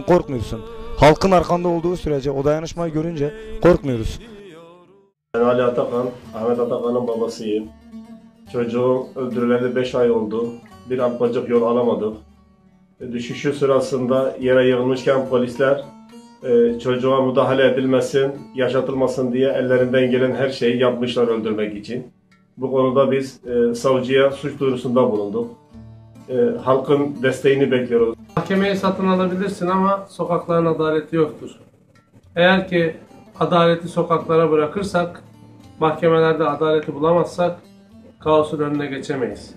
korkmuyorsun. Halkın arkanda olduğu sürece o dayanışmayı görünce korkmuyoruz. Ben Ali Atakan, Ahmet Atakan'ın babasıyım. Çocuğum öldürüleli 5 ay oldu. Bir arpacık yol alamadık. E, Düşüşü sırasında yere yığılmışken polisler e, çocuğa müdahale edilmesin, yaşatılmasın diye ellerinden gelen her şeyi yapmışlar öldürmek için. Bu konuda biz e, savcıya suç duyurusunda bulunduk. E, halkın desteğini bekliyoruz. Mahkemeye satın alabilirsin ama sokakların adaleti yoktur. Eğer ki adaleti sokaklara bırakırsak, mahkemelerde adaleti bulamazsak kaosun önüne geçemeyiz.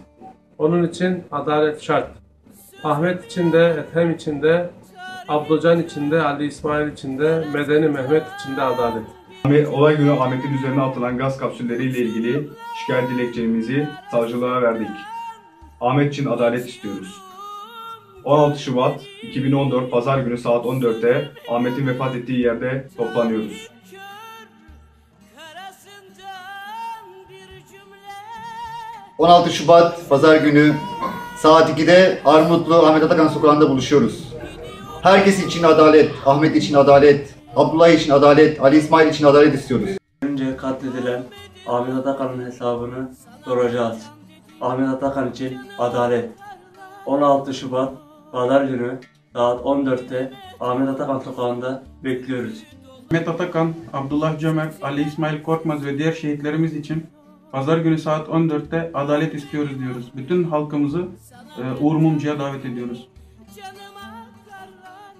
Onun için adalet şart. Ahmet için de, Ethem için de, Abdocan için de, Ali İsmail için de, Medeni Mehmet için de adalet. Olay günü Ahmet'in üzerine atılan gaz kapsülleriyle ilgili şikayet dilekçemizi savcılığa verdik. Ahmet için adalet istiyoruz. 16 Şubat 2014 Pazar günü saat 14'te Ahmet'in vefat ettiği yerde toplanıyoruz. Karasından bir cümle 16 Şubat Pazar günü saat 2'de Armutlu Ahmet Atakan sokağında buluşuyoruz. Herkes için adalet, Ahmet için adalet, Abdullah için adalet, Ali İsmail için adalet istiyoruz. Önce katledilen Ahmet Atakan'ın hesabını soracağız. Ahmet Atakan için adalet. 16 Şubat Pazar günü saat 14'te Ahmet Atakan sokağında bekliyoruz. Ahmet Atakan, Abdullah Cömert, Ali İsmail Korkmaz ve diğer şehitlerimiz için Pazar günü saat 14'te adalet istiyoruz diyoruz. Bütün halkımızı e, Uğur Mumcu'ya davet ediyoruz.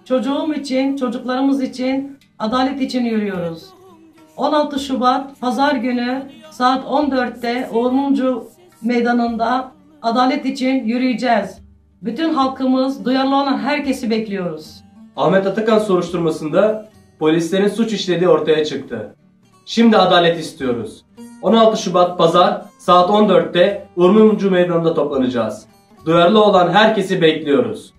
Çocuğum için, çocuklarımız için, adalet için yürüyoruz. 16 Şubat Pazar günü saat 14'te Uğur Mumcu Meydanı'nda adalet için yürüyeceğiz. Bütün halkımız, duyarlı olan herkesi bekliyoruz. Ahmet Atakan soruşturmasında polislerin suç işlediği ortaya çıktı. Şimdi adalet istiyoruz. 16 Şubat Pazar saat 14'te Urmumcu Meydanı'nda toplanacağız. Duyarlı olan herkesi bekliyoruz.